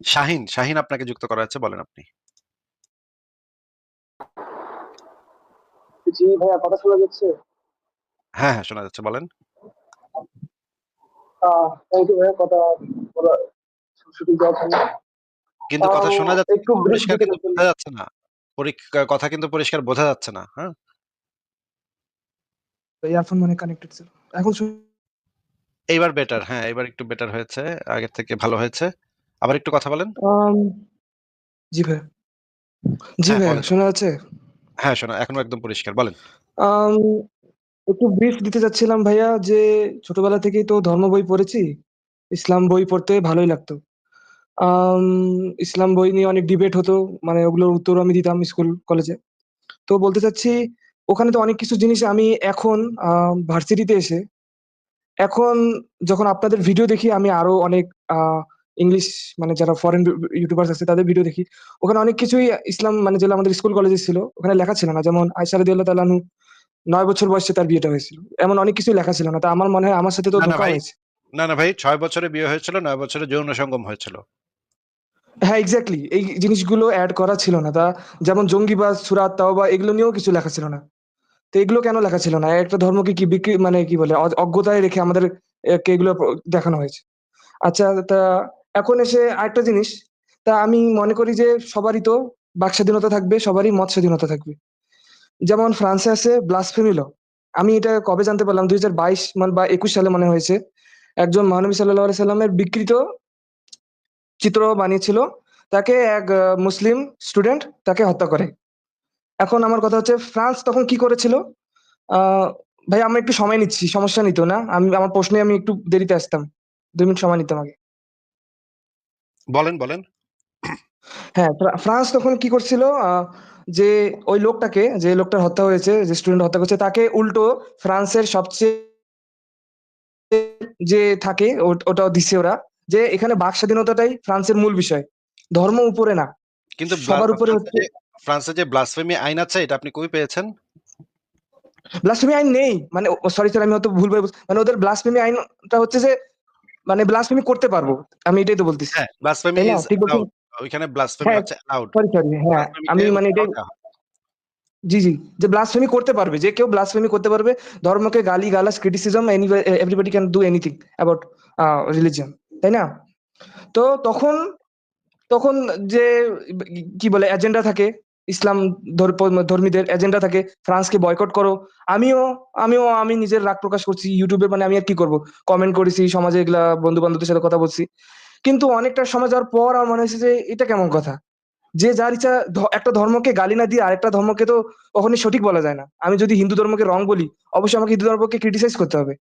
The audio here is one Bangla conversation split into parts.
শাহিন, শাহিন আপনাকে যুক্ত করা হয়েছে বলেন আপনি। জি ভাইয়া কথা শোনা যাচ্ছে? হ্যাঁ, হ্যাঁ শোনা যাচ্ছে বলেন। আ থ্যাংক ইউ ভাইয়া কথা বলার সুযোগ দেওয়ার জন্য। কিন্তু কথা আম শোনা যাচ্ছে একটু ব্রিফ পরিষ্কার কিন্তু বোঝা যাচ্ছে না। পরিক কথা কিন্তু পরিষ্কার বোঝা যাচ্ছে না, হ্যাঁ? ইয়ারফোন মানে কানেক্টেড ছিল। এখন শু এইবার বেটার হ্যাঁ, এবার একটু বেটার হয়েছে। আগের থেকে ভালো হয়েছে। আবার একটু কথা বলেন। আম জি ভাইয়া। জি হ্যাঁ, ভাইয়া বলেন। শোনা যাচ্ছে? হ্যাঁ, শোনা এখনও একদম পরিষ্কার বলেন। আম একটু ব্রিফ দিতে চাচ্ছিলাম ভাইয়া যে ছোটবেলা থেকেই তো ধর্ম বই পড়েছি। ইসলাম বই পড়তে ভালোই লাগতো। আম ইসলাম বই নিয়ে অনেক ডিবেট হতো। মানে ওগুলোর উত্তরও আমি দিতাম স্কুল, কলেজে। তো বলতে চাচ্ছি ওখানে তো অনেক কিছু জিনিস আমি এখন আ ভার্সিটিতে এসে এখন যখন আপনাদের ভিডিও দেখি আমি আরও অনেক আ ইংলিশ মানে যারা ফরেন ইউ ইউটিউবার্স আছে তাদের ভিডিও দেখি। ওখানে অনেক কিছুই ইসলাম মানে যেগুলো আমাদের স্কুল কলেজে ছিল ওখানে লেখা ছিল না। যেমন আয়েশা রাদিয়াল্লাহু তাআলা আনহু ৯ বছর বয়সে তার বিয়েটা হয়েছিল। এমন অনেক কিছুই লেখা ছিল না। তা আমার মনে হয় আমার সাথে তো ভাই, হয়েছে। না, না ভাই ৬ বছরে বিয়ে হয়েছিল, ৯ বছরে যৌন সঙ্গম হয়েছিল। হ্যাঁ, এক্সাক্টলি এই জিনিসগুলো অ্যাড করা ছিল না। তা যেমন জঙ্গিবাজ, সুরাত আত-তাওবা এগুলো নিয়েও কিছু লেখা ছিল না। তো এগুলো কেন লেখা ছিল না? একটা ধর্মকে কি বিক্রি মানে কি বলে অজ্ঞতায় রেখে আমাদের কে এগুলো দেখানো হয়েছে। আচ্ছা তা এখন এসে আরেকটা জিনিস, তা আমি মনে করি যে সবারই তো বাক স্বাধীনতা থাকবে, সবারই মত স্বাধীনতা থাকবে। যেমন ফ্রান্সে আছে ব্লাসফেমি ল। আমি এটা কবে জানতে পারলাম ২০২২ মান বা ২১ সালে মনে হয়েছে। একজন মহানবী আলাইহি সাল্লামের বিকৃত চিত্র বানিয়েছিল। তাকে এক মুসলিম স্টুডেন্ট তাকে হত্যা করে। এখন আমার কথা হচ্ছে ফ্রান্স তখন কি করেছিল? ভাই আমি একটু সময় নিচ্ছি। সমস্যা নিত না। আমি আমার প্রশ্নে আমি একটু দেরিতে আসতাম। ২ মিনিট সময় নিতাম আগে। বলেন, বলেন। হ্যাঁ, ফ্রান্স তখন কি করছিল? যে ওই লোকটাকে, যে লোকটার হত্যা হয়েছে, যে স্টুডেন্ট হত্যা করেছে তাকে উল্টো ফ্রান্সের সবচেয়ে যে থাকে ওটাও দিছে ওরা। যে এখানে বাক স্বাধীনতাটাই ফ্রান্সের মূল বিষয়। ধর্ম উপরে না। কিন্তু সবার উপরে হচ্ছে ফ্রান্সে যে ব্লাসফেমি আইন আছে এটা আপনি কই পেয়েছেন? ব্লাসফেমি আইন নেই। মানে সরি স্যার আমি হয়তো বুঝ মানে ওদের ব্লাসফেমি আইনটা হচ্ছে যে মানে ব্লাসফেমি করতে পারব। আমি এটাই তো বলতেছি। হ্যাঁ, ব্লাসফেমি ঠিক বলছি? অ্যালাউড। ওইখানে ব্লাসফেমি হ্যাঁ, হচ্ছে অ্যালাউড। সরি, সরি হ্যাঁ, আমি মানে এটাই জি, জি। যে ব্লাসফেমি করতে পারবে। যে কেউ ব্লাসফেমি করতে পারবে। ধর্মকে গালি-গালাজ, criticism anyway everybody can do anything about religion. তাই না? তো তখন, তখন যে কি বলে এজেন্ডা থাকে ইসলাম ধর্মীদের এজেন্ডা থাকে ফ্রান্সকে বয়কট করো। আমিও, আমিও আমি নিজের রাগ প্রকাশ করছি ইউটিউবে মানে আমি আর কি করব? কমেন্ট করেছি, সমাজে এগুলা বন্ধু-বান্ধবদের সাথে কথা বলছি। কিন্তু অনেকটা সময় যাওয়ার পর আমার মনে হয়েছে যে এটা কেমন কথা? যে যার ইচ্ছা একটা ধর্মকে গালি না দিয়ে আরেকটা ধর্মকে তো কখনই সঠিক বলা যায় না। আমি যদি হিন্দু ধর্মকে রং বলি, অবশ্যই আমাকে হিন্দু ধর্মকে ক্রিটিসাইজ করতে হবে।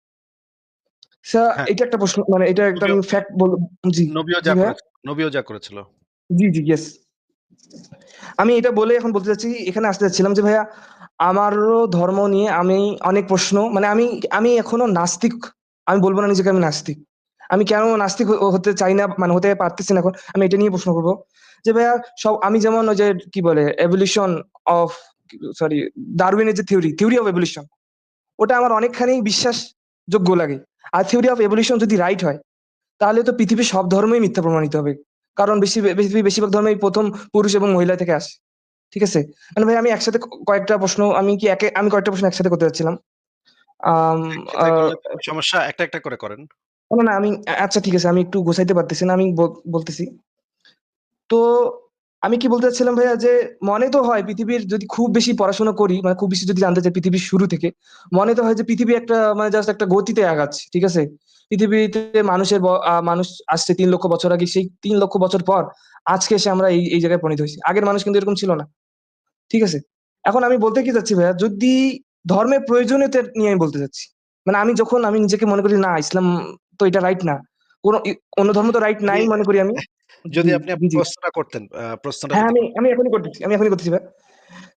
হ্যাঁ। এটা একটা প্রশ্ন মানে এটা একটা ফ্যাক্ট বলব জি, নবীও জি যা নবীও যা করেছিল। জি, জি, ইয়েস। আমি এটা বলে এখন বলতে চাচ্ছি এখানে আসতে চাচ্ছিলাম যে ভাইয়া আমারও ধর্ম নিয়ে আমি অনেক প্রশ্ন মানে আমি আমি এখনও নাস্তিক। আমি বলব না নিজেকে আমি নাস্তিক। আমি কেন নাস্তিক হতে চাই না মানে হতে পারতেছি না এখন। আমি এটা নিয়ে প্রশ্ন করব। যে ভাইয়া সব আমি যেমন ওই যে কি বলে এভোলিউশন অফ সরি ডারউইনের যে থিওরি, থিওরি অফ এভোলিউশন ওটা আমার অনেকখানি বিশ্বাসযোগ্য লাগে। আর থিওরি অফ এভলিউশন যদি রাইট হয়, তাহলে তো পৃথিবীর সব ধর্মই মিথ্যা প্রমাণিত হবে। কারণ বেশি বেশিরভাগ ধর্মই ১ম পুরুষ এবং মহিলা থেকে আসে। ঠিক আছে? মানে ভাই আমি একসাথে কয়েকটা প্রশ্ন আমি কি একে আমি কয়েকটা প্রশ্ন একসাথে করতে চাচ্ছিলাম। আম আ একসাথে করলে তো সমস্যা একটা, একটা করে করেন। না, না আমি আচ্ছা ঠিক আছে আমি একটু গোছাইতে পারতেছি না। আমি বলতেছি। তো আমি কি বলতে চাচ্ছিলাম ভাইয়া যে মনে তো হয় পৃথিবীর যদি খুব বেশি পড়াশোনা করি, মানে খুব বেশি যদি জানতে চাই পৃথিবীর শুরু থেকে, মনে তো হয় যে পৃথিবী একটা মানে জাস্ট একটা গতিতে আগাচ্ছে। ঠিক আছে? পৃথিবীতে মানুষের মানুষ আসছে তিন লক্ষ বছর আগে সেই তিন লক্ষ বছর পর আজকে এসে আমরা এই, এই জায়গায় পরিণত হয়েছি আগের মানুষ কিন্তু এরকম ছিল না। ঠিক আছে? এখন আমি বলতে কি চাচ্ছি ভাইয়া যদি ধর্মের প্রয়োজনীয়তা নিয়ে আমি বলতে চাচ্ছি। মানে আমি যখন আমি নিজেকে মনে করি না ইসলাম তো এটা রাইট না। কোন অন্য ধর্ম তো রাইট নাই মনে করি আমি। যদি আপনি। প্রশ্নটা করতেন, প্রশ্নটা হ্যাঁ, আমি আমি এখনই করতেছি আমি এখনই করতেছি ভাইয়া।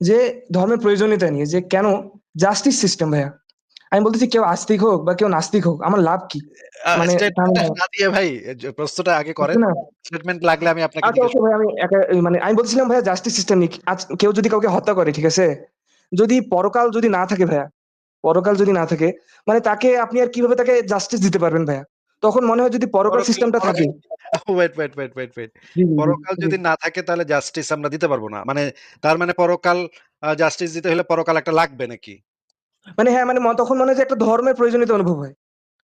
যে ধর্মের প্রয়োজনীয়তা নিয়ে যে কেন জাস্টিস সিস্টেম ভাইয়া। আমি বলতেছি কেউ আস্তিক হোক বা কেউ নাস্তিক হোক আমার লাভ কি? মানে না দিয়ে ভাই প্রশ্নটা আগে করেন। স্টেটমেন্ট লাগলে আমি আপনাকে আচ্ছা ভাই আমি মানে আমি বলছিলাম ভাইয়া জাস্টিস সিস্টেম নিয়ে কেউ যদি কাউকে হত্যা করে, ঠিক আছে? যদি পরকাল যদি না থাকে ভাইয়া, পরকাল যদি না থাকে মানে তাকে আপনি আর কীভাবে তাকে জাস্টিস দিতে পারবেন ভাইয়া? তখন মনে হয় যদি পরকাল সিস্টেমটা থাকে wait, wait, wait, wait, wait. পরকাল যদি না থাকে তাহলে জাস্টিস আমরা দিতে পারব না। মানে তার মানে পরকাল জাস্টিস দিতে হলে পরকাল একটা লাগবে নাকি? মানে হ্যাঁ, মানে তখন মনে হয় যে একটা ধর্মের প্রয়োজনীয়তা অনুভব হয়।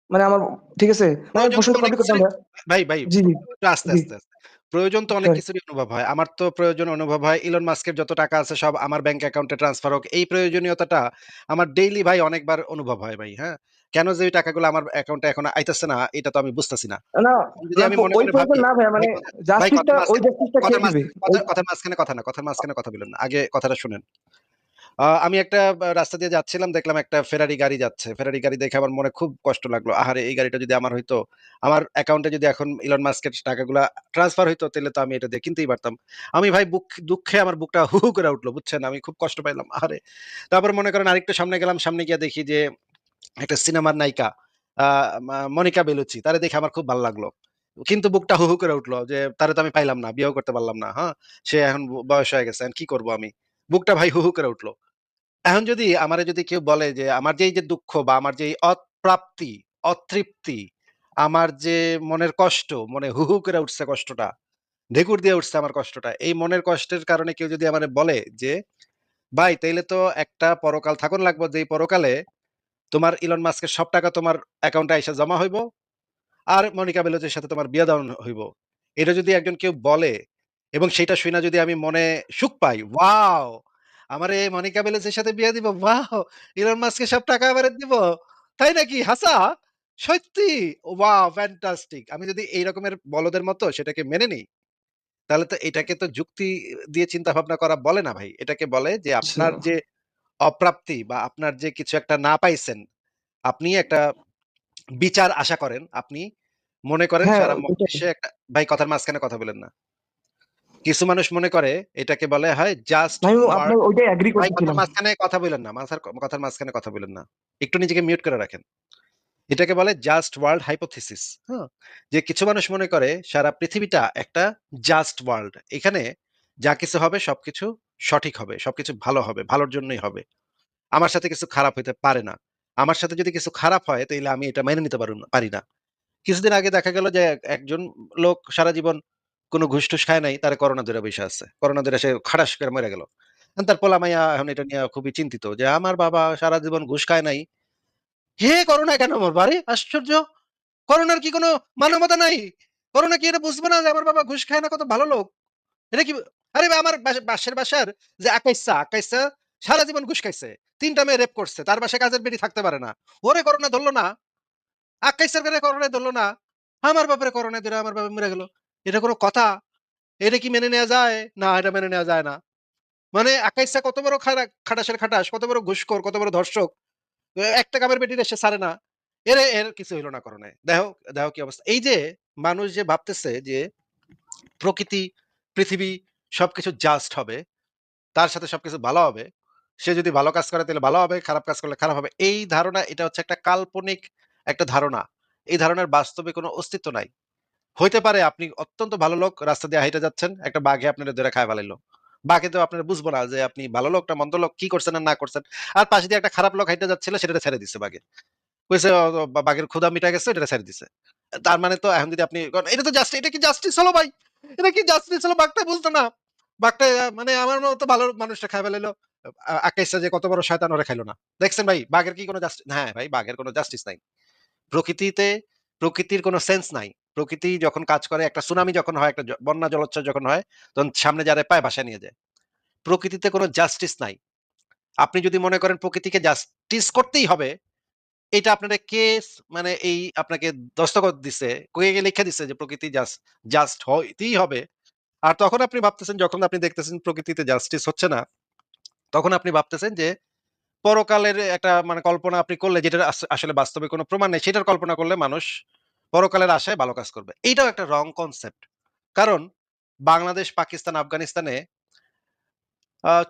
মানে আমার ঠিক আছে? মানে প্রশ্নটা কমপ্লিট কিছুরই ভাই, ভাই জি, জি, আস্তে, আস্তে। প্রয়োজন তো অনেক কিছুরই অনুভব হয়। আমার তো প্রয়োজন অনুভব হয় ইলন মাস্কের যত টাকা আছে সব আমার ব্যাংক অ্যাকাউন্টে ট্রান্সফার হোক। এই প্রয়োজনীয়তাটা আমার ডেইলি ভাই অনেকবার অনুভব হয় ভাই, হ্যাঁ? কেন যে ওই টাকাগুলো আমার অ্যাকাউন্টে এখন আইতেছে না এটা তো আমি বুঝতেছি না। না, যদি আমি মনে করে ভাবি না ভাই মানে জাস্টিসটা কথার ওই মাঝখানে জাস্টিসটা কথা মাঝখানে কথা না, কথার মাঝখানে কথা বইলেন না। আগে কথাটা শুনেন। আমি একটা রাস্তা দিয়ে যাচ্ছিলাম দেখলাম একটা ফেরারি গাড়ি যাচ্ছে। ফেরারি গাড়ি দেখে আমার মনে খুব কষ্ট লাগল। আহারে! এই গাড়িটা যদি আমার হইতো, আমার অ্যাকাউন্টে যদি এখন ইলন মাস্কের টাকাগুলা ট্রান্সফার হইতো তাইলে তো আমি এটা দিয়ে কিনতেই পারতাম। আমি ভাই বুক দুঃখে আমার বুকটা হু, করে উঠল বুঝছেন? আমি খুব কষ্ট পাইলাম। আহারে! তারপর মনে করেন আরেকটু সামনে গেলাম। সামনে গিয়ে দেখি যে একটা সিনেমার নায়িকা মনিকা বেলুচি। তারে দেখে আমার খুব ভালো লাগল। কিন্তু বুকটা হু, হু করে উঠল যে তারে তো আমি পাইলাম না, বিয়েও করতে পারলাম না। হ্যাঁ? সে এখন বয়স হয়ে গেছে। কি করব আমি? বুকটা ভাই হু, করে উঠল। এখন যদি আমারে যদি কেউ বলে যে আমার যে এই যে দুঃখ বা আমার যে এই অপ্রাপ্তি, অতৃপ্তি, আমার যে মনের কষ্ট, মনে হু, করে উঠছে কষ্টটা, ঢেকুর দিয়ে উঠছে আমার কষ্টটা। এই মনের কষ্টের কারণে কেউ যদি আমারে বলে যে, "ভাই তাইলে তো একটা পরকাল থাকুন লাগবো যে পরকালে তোমার ইলন মাস্কের সব টাকা তোমার অ্যাকাউন্টে আইসা জমা হইব। আর মনিকা বেলুচির সাথে তোমার বিয়া দেওয়ান হইব।" এটা যদি একজন কেউ বলে এবং সেটা শুইনা যদি আমি মনে সুখ পাই, ওয়াও! আমারে মনিকা বেলুচির সাথে বিয়া দিব। ওয়াও! ইলন মাস্কের সব টাকা আমারে দিব। তাই নাকি? হাসা? সত্যি? ওয়াও! ফ্যান্টাস্টিক। আমি যদি এই রকমের বলদের মতো সেটাকে মেনে নেই, তাহলে তো এটাকে তো যুক্তি দিয়ে চিন্তা ভাবনা করা বলে না ভাই। এটাকে বলে যে আচ্ছা। আপনার যে অপ্রাপ্তি বা আপনার যে কিছু একটা না পাইছেন, আপনি একটা বিচার আশা করেন। আপনি মনে করেন হ্যাঁ, সারা ওটাই। মহাবিশ্বে একটা ভাই কথার মাঝখানে কথা বলেন না। কিছু মানুষ মনে করে এটাকে বলা হয় জাস্ট মাঝখানে কথা বইলেন না। মাথার কথার মাঝখানে কথা বইলেন না। একটু নিজেকে মিউট করে রাখেন। এটাকে বলে জাস্ট ওয়ার্ল্ড হাইপোথিসিস। হ্যাঁ? যে কিছু মানুষ মনে করে সারা পৃথিবীটা একটা জাস্ট ওয়ার্ল্ড। এখানে যা কিছু হবে সবকিছু সঠিক হবে। সবকিছু ভালো হবে। ভালোর জন্যই হবে। আমার সাথে কিছু খারাপ হইতে পারে না। আমার সাথে যদি কিছু খারাপ হয় তাইলে আমি এটা মেনে নিতে পারি না। কিছুদিন আগে দেখা গেল যে একজন লোক সারা জীবন কোন ঘুষ-টুস খায় নাই, তারে করোনা ধইরা বইসা আছে। করোনা ধইরা সে খাড়াস করে মইরা গেল। তার পোলা-মাইয়া এখন এটা নিয়ে খুবই চিন্তিত যে, "আমার বাবা সারা জীবন ঘুষ খায় নাই। হে করোনা কেন মরবো? আরে আশ্চর্য! করোনার কি কোন মানবতা নাই? করোনা কি এটা বুঝবে না যে আমার বাবা ঘুষ খায় না কত ভালো লোক? এটা কি আরে আমার বাসা পাশের বাসার যে আকাইচ্ছা, আকাইচ্ছা সারা জীবন ঘুষ খাইছে। তিনটা মেয়ে রেপ করছে। তার বাসায় কাজের বেটি থাকতে পারে না। ওরে করোনা ধরলো না। আকাইচ্ছার বেরে করোনায় ধরল না। আমার বাপেরে করোনায় ধরে আমার বাবা মরে গেল। এটা কোন কথা? এটা কি মেনে নেয়া যায়? না, এটা মেনে নেয়া যায় না। মানে আকাইচ্ছা কত বড় খাটাসের খাটাস, কত বড় ঘুষখোর, কত বড় ধর্ষক। একটা কামের বেটিরে সে ছাড়ে না। এরে এর কিছু হইল না করোনায়। দেখো, দেখো কি অবস্থা। এই যে মানুষ যে ভাবতেছে যে প্রকৃতি, পৃথিবী সবকিছু জাস্ট হবে, তার সাথে সবকিছু ভালো হবে। সে যদি ভালো কাজ করে তাহলে ভালো হবে, খারাপ কাজ করলে খারাপ হবে। এই ধারণা এটা হচ্ছে একটা কাল্পনিক একটা ধারণা। এই ধারণার বাস্তবে কোনো অস্তিত্ব নাই। হইতে পারে আপনি অত্যন্ত ভালো লোক রাস্তা দিয়ে হাইটা যাচ্ছেন, একটা বাঘে আপনারে ধইরা খায় ফেলাইলো। বাঘে তো আপনারা বুঝব না যে আপনি ভালো লোক না মন্দ লোক, কি করছেন না করছেন। আর পাশে দিয়ে একটা খারাপ লোক হাইটা যাচ্ছিল সেটারে ছেড়ে দিছে বাঘে। কইছে বাঘের ক্ষুধা মিটা গেছে এটারে ছেড়ে দিছে। তার মানে তো এখন যদি আপনি এটা তো জাস্ট এটা কি জাস্টিস হলো ভাই? এটা কি জাস্টিস হলো? বাঘটা বুঝতো না। বাঘটা মানে আমার মতো ভালো মানুষটা খাই ফেলাইলো। আ আকাইচ্ছা যে কত বড় শয়তান ওরে খাইলো না। দেখছেন ভাই বাঘের কি কোনো জাস্টি হ্যাঁ ভাই বাঘের কোনো জাস্টিস নাই। প্রকৃতিতে প্রকৃতির কোনো সেন্স নাই। প্রকৃতি যখন কাজ করে একটা সুনামি যখন হয়, একটা বন্যা জলোচ্ছ্বাস যখন হয়, তখন সামনে যারে পায় ভাসায় নিয়ে যায়। প্রকৃতিতে কোনো জাস্টিস নাই। আপনি যদি মনে করেন প্রকৃতিকে জাস্টিস করতেই হবে, এটা আপনারে কে মানে এই আপনাকে দস্তখত দিছে, কে লিখে দিছে যে প্রকৃতি জাস্ট জাস্ট হইতেই হবে। আর তখন আপনি ভাবতেছেন যখন আপনি দেখতেছেন প্রকৃতিতে জাস্টিস হচ্ছে না, তখন আপনি ভাবতেছেন যে পরকালের একটা মানে কল্পনা আপনি করলে আস আসলে বাস্তবে কোনো প্রমাণ নেই, সেটার কল্পনা করলে মানুষ পরকালের আশায় ভালো কাজ করবে। এইটাও একটা রং কনসেপ্ট। কারণ বাংলাদেশ, পাকিস্তান, আফগানিস্তানে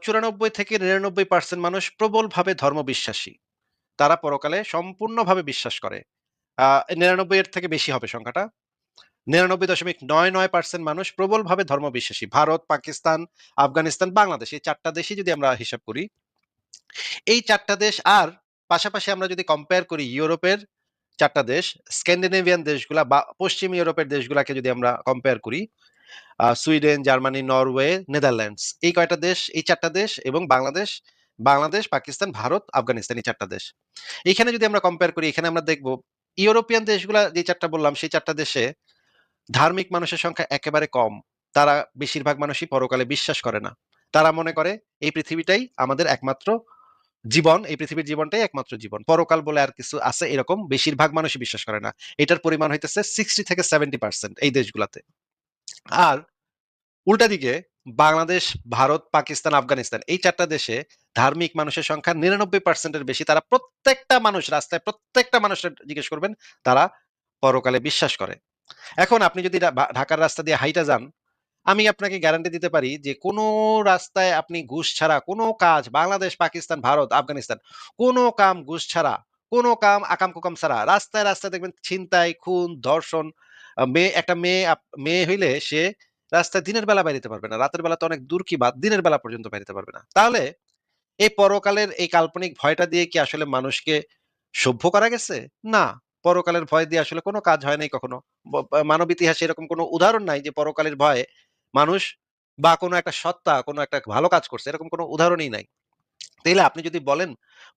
৯৪ থেকে ৯৯% মানুষ প্রবলভাবে ধর্মবিশ্বাসী। তারা পরকালে সম্পূর্ণভাবে বিশ্বাস করে। ৯৯ এর থেকে বেশি হবে সংখ্যাটা। ৯৯.৯৯% মানুষ প্রবলভাবে ধর্মবিশ্বাসী। ভারত, পাকিস্তান, আফগানিস্তান, বাংলাদেশ এই ৪ টা দেশই যদি আমরা হিসাব করি, এই চারটা দেশ আর পাশাপাশি আমরা যদি কম্পেয়ার করি ইউরোপের ৪ টা দেশ স্ক্যান্ডিনেভিয়ান দেশগুলা বা পশ্চিম ইউরোপের দেশগুলাকে যদি আমরা কম্পেয়ার করি সুইডেন, জার্মানি, নরওয়ে, নেদারল্যান্ডস এই কয়টা দেশ এই চারটা দেশ এবং বাংলাদেশ, বাংলাদেশ, পাকিস্তান, ভারত, আফগানিস্তান এই চারটা দেশ। এইখানে যদি আমরা কম্পেয়ার করি এখানে আমরা দেখব ইউরোপিয়ান দেশগুলা যে চারটা বললাম সেই চারটা দেশে ধার্মিক মানুষের সংখ্যা একেবারে কম। তারা বেশিরভাগ মানুষই পরকালে বিশ্বাস করে না। তারা মনে করে এই পৃথিবীটাই আমাদের একমাত্র জীবন, এই পৃথিবীর জীবনটাই একমাত্র জীবন। পরকাল বলে আর কিছু আছে এরকম বেশিরভাগ মানুষই বিশ্বাস করে না। এটার পরিমাণ হইতেছে 60 থেকে 70% এই দেশগুলাতে। আর উল্টা দিকে বাংলাদেশ, ভারত, পাকিস্তান, আফগানিস্তান এই চারটা দেশে ধার্মিক মানুষের সংখ্যা 99% এর বেশি। তারা প্রত্যেকটা মানুষ রাস্তায় প্রত্যেকটা মানুষের জিজ্ঞেস করবেন তারা পরকালে বিশ্বাস করে। এখন আপনি যদি ঢাকার রাস্তা দিয়ে হাইটা যান, আমি আপনাকে গ্যারান্টি দিতে পারি যে কোনো রাস্তায় আপনি ঘুষ ছাড়া কোনো কাজ বাংলাদেশ, পাকিস্তান, ভারত, আফগানিস্তান কোনো কাম ঘুষ ছাড়া, কোনো কাম আকাম-কুকাম ছাড়া রাস্তায়, রাস্তায় দেখবেন ছিনতাই, খুন, ধর্ষণ, মেয়ে একটা মেয়ে মেয়ে হইলে সে রাস্তায় দিনের বেলা বাইর পারবে না। রাতের বেলা তো অনেক দূর কি বাদ দিনের বেলা পর্যন্ত বাইর পারবে না। তাহলে এই পরকালের এই কাল্পনিক ভয়টা দিয়ে কি আসলে মানুষকে সভ্য করা গেছে? না। পরকালের ভয় দিয়ে আসলে কোনো কাজ হয় নাই কখনো। মানব ইতিহাসে এরকম কোনো উদাহরণ নাই যে পরকালের ভয়ে মানুষ বা কোনো একটা সত্তা কোনো একটা ভালো কাজ করছে। এরকম কোনো উদাহরণই নাই। তাইলে আপনি যদি বলেন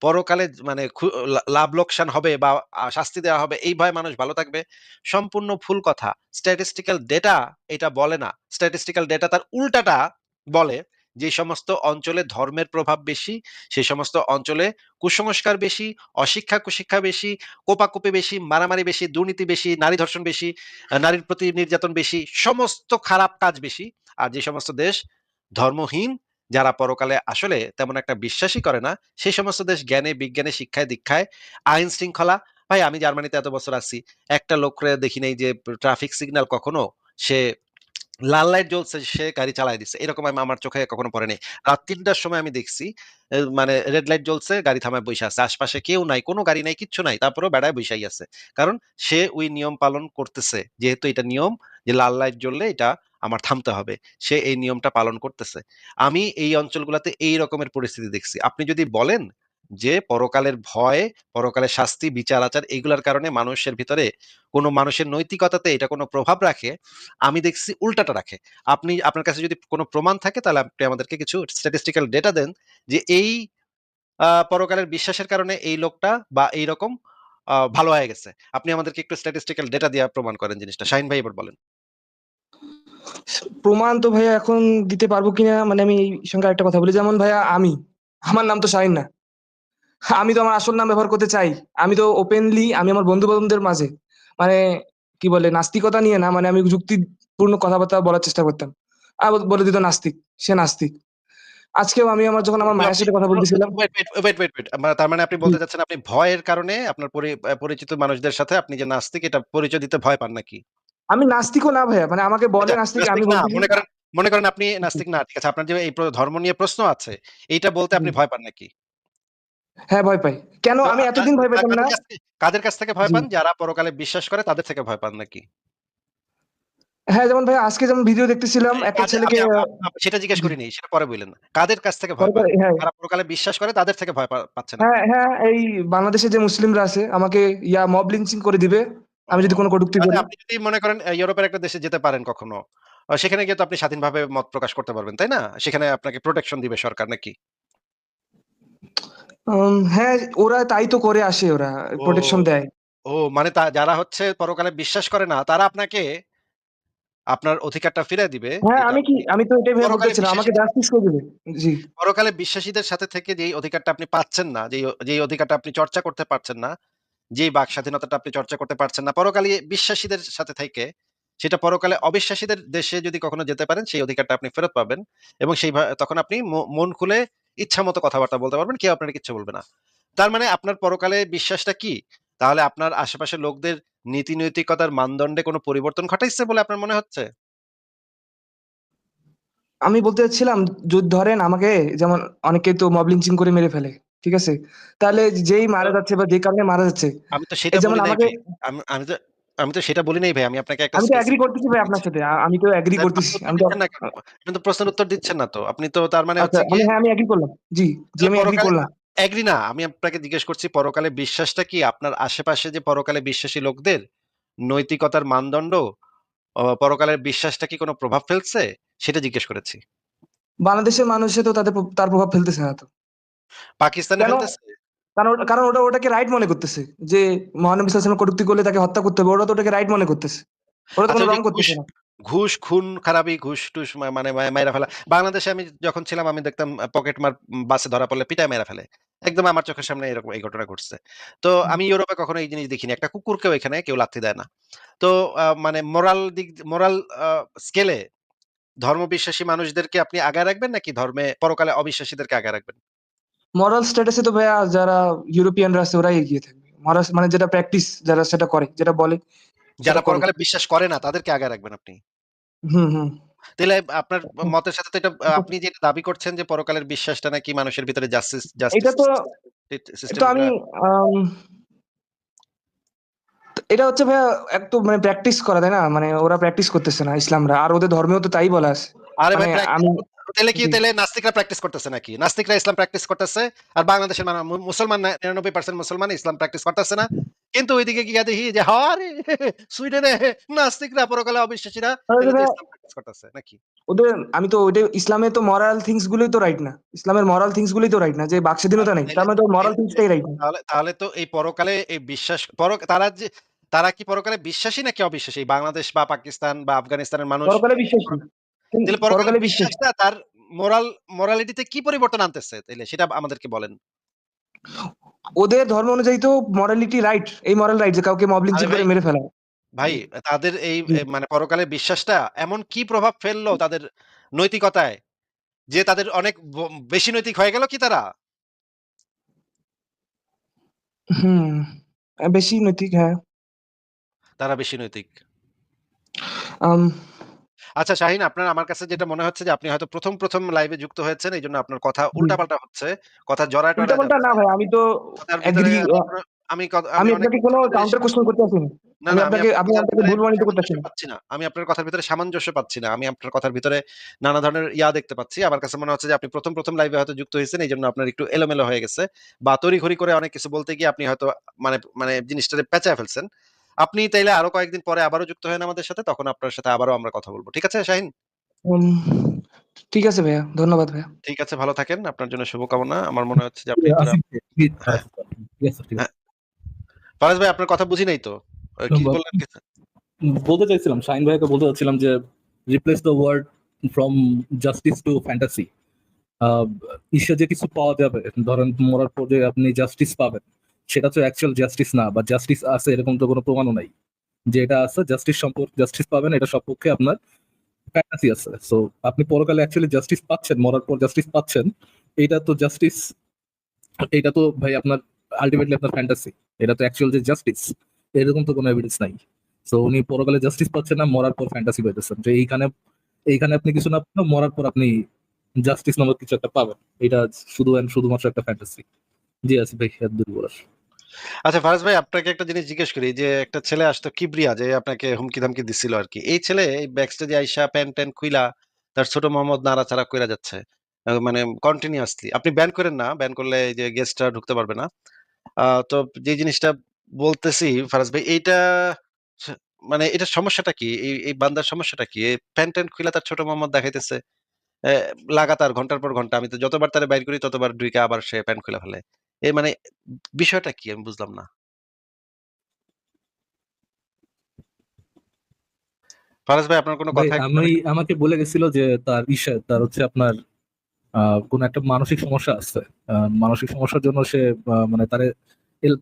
পরকালে মানে লাভ লোকসান হবে বা শাস্তি দেওয়া হবে এই ভয়ে মানুষ ভালো থাকবে, সম্পূর্ণ ফুল কথা। স্ট্যাটিস্টিক্যাল ডেটা এটা বলে না। স্ট্যাটিস্টিক্যাল ডেটা তার উল্টাটা বলে যে সমস্ত অঞ্চলে ধর্মের প্রভাব বেশি, সেই সমস্ত অঞ্চলে কুসংস্কার বেশি, অশিক্ষা কুশিক্ষা বেশি, কোপাকুপি বেশি, মারামারি বেশি, দুর্নীতি বেশি, নারী ধর্ষণ বেশি, নারীর প্রতি নির্যাতন বেশি, সমস্ত খারাপ কাজ বেশি। আর যে সমস্ত দেশ ধর্মহীন যারা পরকালে আসলে তেমন একটা বিশ্বাসই করে না, সেই সমস্ত দেশ জ্ঞানে, বিজ্ঞানে, শিক্ষায়, দীক্ষায়, আইন শৃঙ্খলা ভাই আমি জার্মানিতে এত বছর আছি। একটা লোকরে দেখি নাই যে ট্রাফিক সিগন্যাল কখনো সে লাল লাইট জ্বলছে সে গাড়ি চালায় দিছে। এরকম আমি আমার চোখে কখনো পড়ে নাই। রাত তিনটার সময় আমি দেখছি মানে রেড লাইট জ্বলছে, গাড়ি থামায় বইসা আছে। আশপাশে কেউ নাই, কোনো গাড়ি নাই, কিচ্ছু নাই। তারপরেও বেড়ায় বইসাই আছে। কারণ সে ওই নিয়ম পালন করতেছে। যেহেতু এটা নিয়ম যে লাল লাইট জ্বললে এটা আমার থামতে হবে। সে এই নিয়মটা পালন করতেছে। আমি এই অঞ্চলগুলাতে এই রকমের পরিস্থিতি দেখছি। আপনি যদি বলেন যে পরকালের ভয়, পরকালের শাস্তি, বিচার-আচার এগুলার কারণে মানুষের ভিতরে কোনো মানুষের নৈতিকতাতে এটা কোনো প্রভাব রাখে, আমি দেখছি উল্টাটা রাখে। আপনি আপনার কাছে যদি কোনো প্রমাণ থাকে তাহলে আপনি আমাদেরকে কিছু স্ট্যাটিস্টিক্যাল ডেটা দেন যে এই পরকালের বিশ্বাসের কারণে এই লোকটা বা এইরকম আ ভালো হয়ে গেছে। আপনি আমাদেরকে একটু স্ট্যাটিস্টিক্যাল ডেটা দিয়া প্রমাণ করেন জিনিসটা। শাহীন ভাই এবার বলেন। প্রমাণ তো ভাইয়া এখন দিতে পারব কিনা মানে আমি এই সঙ্গে আরেকটা কথা বলি। যেমন ভাইয়া আমি, আমার নাম তো শাহীন না। আমি তো আমার আসল নাম ব্যবহার করতে চাই। আমি তো ওপেনলি আমি আমার বন্ধু-বান্ধবদের মাঝে মানে কি বলে নাস্তিকতা নিয়ে না মানে আমি যুক্তিপূর্ণ কথাবার্তা বলার চেষ্টা করতাম। বলে দিত নাস্তিক, সে নাস্তিক। আজকেও আমি আমার যখন আমার মায়ের সাথে কথা বলতেছিলাম wait, wait, wait, wait, wait. তার মানে আপনি বলতে চাচ্ছেন আপনি ভয়ের কারণে আপনার পরিচিত মানুষদের সাথে আপনি যে নাস্তিক এটা পরিচয় দিতে ভয় পান নাকি? আমি নাস্তিকও না ভাইয়া। মানে আমাকে বলে আচ্ছা, নাস্তিক আমি মনে করেন মনে করেন আপনি নাস্তিক না। ঠিক আছে। আপনার যে এই ধর্ম নিয়ে প্রশ্ন আছে, এইটা বলতে আপনি ভয় পান নাকি? হ্যাঁ, ভয় পাই। কেন আমি এতদিন ভয় পেতাম না কাদের কাছ থেকে ভয় পান? যারা পরকালে বিশ্বাস করে তাদের থেকে ভয় পান নাকি? হ্যাঁ, যেমন ভাইয়া আজকে যেমন ভিডিও দেখতেছিলাম এই একটা ছেলেকে সেটা জিজ্ঞেস। করিনি। সেটা পরে বইলেন। কাদের কাছ থেকে ভয় পান? হ্যাঁ। যারা পরকালে বিশ্বাস করে তাদের থেকে ভয় পাচ্ছেন। হ্যাঁ, হ্যাঁ, এই বাংলাদেশে যে মুসলিমরা আছে আমাকে ইয়া মব লিঞ্চিং করে দিবে। আমি যদি কোনো কটূক্তি বলি। আপনি যদি মনে করেন ইউরোপের একটা দেশে যেতে পারেন কখনো, সেখানে গিয়ে তো আপনি স্বাধীনভাবে মত প্রকাশ করতে পারবেন, তাই না? সেখানে আপনাকে প্রোটেকশন দিবে সরকার নাকি? হ্যাঁ, ওরা তাই তো করে আসে ওরা। প্রোটেকশন দেয়। ও মানে যারা হচ্ছে পরকালে বিশ্বাস করে না তারা আপনাকে আপনার অধিকারটা ফিরায় দিবে হ্যাঁ, আমি কি আমি তো এটাই পরকালে বলতেছিলাম। আমাকে জাস্টিস করে দিবে। জি। পরকালে বিশ্বাসীদের সাথে থেকে যেই অধিকারটা আপনি পাচ্ছেন না, যেই যেই অধিকারটা আপনি চর্চা করতে পারছেন না, যে বাক স্বাধীনতাটা আপনি চর্চা করতে পারছেন না, পরকালে বিশ্বাসীদের সাথে থেকে সেটা পরকালে অবিশ্বাসীদের দেশে যদি কখনো যেতে পারেন সেই অধিকারটা আপনি ফেরত পাবেন এবং সেই তখন আপনি মন খুলে ইচ্ছামত কথাবার্তা বলতে পারবেন। কেউ আপনারে কিচ্ছু বলবে না। তার মানে আপনার পরকালে বিশ্বাসটা কি? তাহলে আপনার আশেপাশের লোকদের নীতি নৈতিকতার মানদণ্ডে কোনো পরিবর্তন ঘটাইছে বলে আপনার মনে হচ্ছে? আমি বলতে চাচ্ছিলাম যদি ধরেন আমাকে যেমন অনেকেই তো মব লিঞ্চিং করে মেরে ফেলে। ঠিক আছে? তাহলে যেই মারা যাচ্ছে বা যে কারণে মারা যাচ্ছে, আমি তো সেটা যেমন আমাকে আমি তো আমি তো সেটা বলি নাই ভাই। আমি আপনাকে একটা আমি তো এগ্রি করতেছি ভাই আপনার সাথে। আমি তো এগ্রি করতেছি। আমি তো আপনি তো প্রশ্নের উত্তর দিচ্ছেন না তো। আপনি তো তার মানে আচ্ছা, হচ্ছে আমি হ্যাঁ, আমি এগ্রি করলাম। জি, জি আমি এগ্রি করলাম। এগ্রি না। আমি আপনাকে জিজ্ঞেস করছি পরকালে বিশ্বাসটা কি আপনার আশেপাশে যে পরকালে বিশ্বাসী লোকদের নৈতিকতার মানদণ্ড পরকালের বিশ্বাসটা কি কোনো প্রভাব ফেলছে? সেটা জিজ্ঞেস করেছি। বাংলাদেশের মানুষে তো তাদের তার প্রভাব ফেলতেছে না তো। পাকিস্তানে ফেলতেছে? কারণ ওটা কারণ ওটা ওটাকে রাইট মনে করতেছে। যে মহানবী সাল্লাল্লাহু কটূক্তি করলে তাকে হত্যা করতে হবে। ওরা তো ওটাকে রাইট মনে করতেছে। ওরা তো আচ্ছা কোনো রং করতেছে না। ঘুষ, খুন, খারাপি, ঘুষ-টুস মানে মা মাইরা ফেলা। বাংলাদেশে আমি যখন ছিলাম আমি দেখতাম আ পকেটমার উম বাসে ধরা পড়লে পিটায় মেরে ফেলে। একদম আমার চোখের সামনে এরকম এই ঘটনা ঘটছে। তো আমি ইউরোপে কখনো এই জিনিস দেখিনি। একটা কুকুরকেও এখানে কেউ লাথি দেয় না। তো মানে মোরাল দিক মোরাল স্কেলে ধর্মবিশ্বাসী মানুষদেরকে আপনি আগায় রাখবেন নাকি ধর্মে পরকালে অবিশ্বাসীদেরকে আগায় রাখবেন? মোরাল স্ট্যাটাস তো ভাইয়া যারা ইউরোপিয়ানরা আছে ওরাই এগিয়ে থাকবে। মরাস মানে যেটা প্র্যাকটিস যারা সেটা করে, যেটা বলে যারা পরকালে বিশ্বাস করে না তাদেরকে আগে রাখবেন আপনি। হুম, হুম। তাইলে আপনার মতের সাথে তো এটা আপনি যেটা দাবি করছেন যে পরকালের বিশ্বাসটা নাকি মানুষের ভিতরে জাস্টিস এটা জাস্টিস তো এটা তো আমি এটা হচ্ছে ভাইয়া একটু মানে প্র্যাকটিস করা, তাই না? মানে ওরা প্র্যাকটিস করতেছে না ইসলামরা। আর ওদের ধর্মেও তো তাই বলা আছে। আরে ভাই তাইলে কি জি। তাইলে নাস্তিকরা প্র্যাকটিস করতেছে নাকি? নাস্তিকরা ইসলাম প্র্যাকটিস করতেছে আর বাংলাদেশের মানে মুসলমান না 99% মুসলমান ইসলাম প্র্যাকটিস করতেছে না। কিন্তু ওইদিকে গিয়া দেখি যে আরে সুইডেনে নাস্তিকরা পরকালে অবিশ্বাসীরা তাহলে প্র্যাকটিস করতেছে নাকি? ওদের আমি তো ওইটাই ইসলামে তো মরাল থিংস গুলোই তো রাইট না। ইসলামের মরাল থিংস গুলোই তো রাইট না। যে বাক স্বাধীনতা নেই। তার মানে তো মরাল তাইলে থিংস টাই রাইট না। তাহলে তাহলে তো এই পরকালে এই বিশ্বাস পর তারা যে তারা কি পরকালে বিশ্বাসী নাকি অবিশ্বাসী? বাংলাদেশ বা পাকিস্তান বা আফগানিস্তানের মানুষ পরকালে বিশ্বাসী। তাইলে পরকালে পরকালে বিশ্বাসটা তার মোরাল মোরালিটিতে কি পরিবর্তন আনতেছে? তাইলে সেটা আমাদেরকে বলেন। ওদের ধর্ম অনুযায়ী তো মরালিটি রাইট। এই মরাল রাইট যে কাউকে মব আরে করে মেরে ফেলা। ভাই তাদের এই মানে পরকালের বিশ্বাসটা এমন কি প্রভাব ফেলল তাদের নৈতিকতায় যে তাদের অনেক বেশি নৈতিক হয়ে গেল কি তারা? হুম। বেশি নৈতিক হ্যাঁ। তারা বেশি নৈতিক। আচ্ছা শাহীন আপনার আমার কাছে যেটা মনে হচ্ছে যে আপনি হয়তো ১ম, ১ম লাইভে যুক্ত হয়েছেন। এইজন্য আপনার কথা উল্টাপাল্টা হচ্ছে। কথা জড়ায়-টড়ায় উল্টা-পাল্টা না ভাই আমি তো এগ্রি আমি আমি আপনাকে কোন কাউন্টার কোয়েশ্চেন করতে আসিনি। না, না আপনাকে আপনি আপনাকে ভুল প্রমাণিত করতে আসিনি। পাচ্ছি না। আমি আপনার কথার ভিতরে সামঞ্জস্য পাচ্ছি না। আমি আপনার কথার ভিতরে নানা ধরনের ইয়া দেখতে পাচ্ছি। আমার কাছে মনে হচ্ছে যে আপনি ১ম, ১ম লাইভে হয়তো যুক্ত হয়েছেন। এইজন্য আপনার একটু এলোমেলো হয়ে গেছে। বা তড়িঘড়ি করে অনেক কিছু বলতে গিয়ে আপনি হয়তো মানে মানে জিনিসটারে পেঁচায় ফেলছেন। আপনি তাইলে আরও কয়েকদিন পরে আবারও যুক্ত হয়েন আমাদের সাথে। তখন আপনার সাথে আবারও আমরা কথা বলব ঠিক আছে শাহীন? ঠিক আছে ভাইয়া। ধন্যবাদ ভাইয়া। ঠিক আছে ভালো থাকেন। আপনার জন্য শুভকামনা। আমার মনে হচ্ছে যে আপনি হ্যাঁ, ঠিক আছে, ঠিক আছে। হ্যাঁ। ফারাজ ভাই আপনার কথা বুঝি নাই তো। কি বললেন? বলতে চাইছিলাম শাহিন ভাইকে বলতে চাচ্ছিলাম যে replace the word from justice to fantasy. ঈশ্বর যে কিছু পাওয়া যাবে, ধরেন মরার পর যে আপনি জাস্টিস পাবেন, সেটা তো অ্যাকচুয়াল জাস্টিস না বা জাস্টিস আছে এরকম তো কোনো প্রমাণও নাই। যে এটা আছে জাস্টিস সম্পর্কে জাস্টিস পাবেন এটা সপক্ষে আপনার ফ্যান্টাসি আছে। সো আপনি পরকালে অ্যাকচুয়ালি জাস্টিস পাচ্ছেন, মরার পর জাস্টিস পাচ্ছেন। এটা তো জাস্টিস এটা তো ভাই আপনার আল্টিমেটলি আপনার ফ্যান্টাসি। এটা তো অ্যাকচুয়াল যে জাস্টিস এরকম তো কোনো এভিডেন্স নাই। সো উনি পরকালে জাস্টিস পাচ্ছেন না, মরার পর ফ্যান্টাসি পাইতেছেন। যে এইখানে এইখানে আপনি কিছু না মরার পর আপনি জাস্টিস নামক কিছু একটা পাবেন। এটা শুধু শুধুমাত্র একটা ফ্যান্টাসি। জি আসিফ ভাই এতদূরই বলার। আচ্ছা ফারাজ ভাই, আপনাকে একটা জিনিস জিজ্ঞেস করি, যে একটা ছেলে আসতো কিবরিয়া, যে আপনাকে হুমকি-ধামকি দিছিল আর কি এই ছেলে এই ব্যাকস্টেজে আইসা প্যান্ট-ট্যান্ট খুইলা তার ছোট মোহাম্মদ নাড়াচাড়া কইরা যাচ্ছে। মানে কন্টিনিউয়াসলি। আপনি ব্যান করেন না। ব্যান করলে এই যে গেস্টরা ঢুকতে পারবে না। তো যে জিনিসটা বলতেছি, ফারাজ ভাই, এইটা মানে এটার সমস্যাটা কি? এই এই বান্দার সমস্যাটা কি? এ প্যান্ট-ট্যান্ট খুইলা তার ছোট মোহাম্মদ দেখাইতেছে। লাগাতার ঘণ্টার পর ঘণ্টা। আমি তো যতবার তারে বাইর করি, ততবার ডুইকা আবার সে প্যান্ট খুইলা ফেলে। এ মানে বিষয়টা কি? আমি বুঝলাম না। ফারাজ ভাই আপনার কোন কথা আমি আমাকে বলে গেছিল যে তার ইসে তার হচ্ছে আপনার কোন একটা মানসিক সমস্যা আছে। মানসিক সমস্যার জন্য সে মানে তারে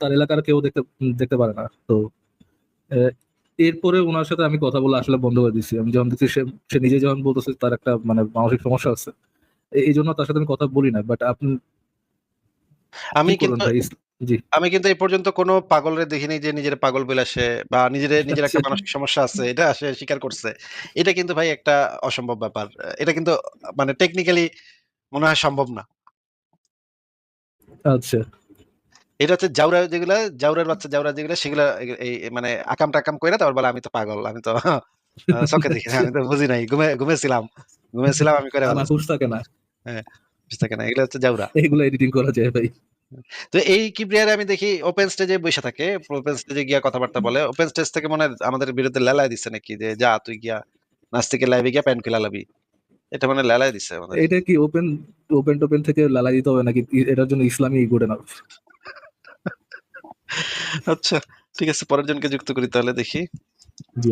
তার এলাকার কেউ দেখতে দেখতে পারে না। তো এরপরে ওনার সাথে আমি কথা বলে আসলে বন্ধ করে দিছি। আমি যখন দেখছি সে সে নিজে যখন বলতেছে তার একটা মানে মানসিক সমস্যা আছে। এই জন্য তার সাথে আমি কথা বলি না। বাট আপনি আমি কিন্তু। আমি কিন্তু এই পর্যন্ত কোন পাগলরে দেখিনি যে নিজেরে পাগল বইলা সে বা নিজেরে নিজের একটা আচ্ছা। মানসিক সমস্যা আছে এটা সে স্বীকার করছে। এটা কিন্তু ভাই একটা অসম্ভব ব্যাপার। এটা কিন্তু মানে টেকনিক্যালি মনে হয় সম্ভব না। আচ্ছা। এটা হচ্ছে জাউরা যেগুলা, জাউরার বাচ্চা জাউরা যেগুলা সেগুলা এই মানে আকাম-টাকাম কইরা তারপর বলে আমি তো পাগল। আমি তো চোখে দেখি আমি তো বুঝি নাই। ঘুমে ঘুমাইছিলাম। ঘুমাইছিলাম আমি। হুঁশ না। হ্যাঁ, বুঝ থাকে না। এগুলা হচ্ছে জাউরা। এগুলো এডিটিং করা যায় ভাই। তো এই কিবরিয়ারে আমি দেখি ওপেন স্টেজে বসে থাকে ওপেন স্টেজে গিয়া কথাবার্তা বলে ওপেন স্টেজ থেকে মনে আমাদের বিরুদ্ধে লেলায় দিচ্ছে নাকি যে যা তুই গিয়া নাস্তিকের লাইভে গিয়া প্যান খুলা লাবি এটা মানে লেলায় দিচ্ছে আমাদের এটা কি ওপেন ওপেন টোপেন থেকে লালা দিতে হবে নাকি এটার জন্য ইসলামী গুড এনাফ আচ্ছা ঠিক আছে পরের জনকে যুক্ত করি তাহলে দেখি জি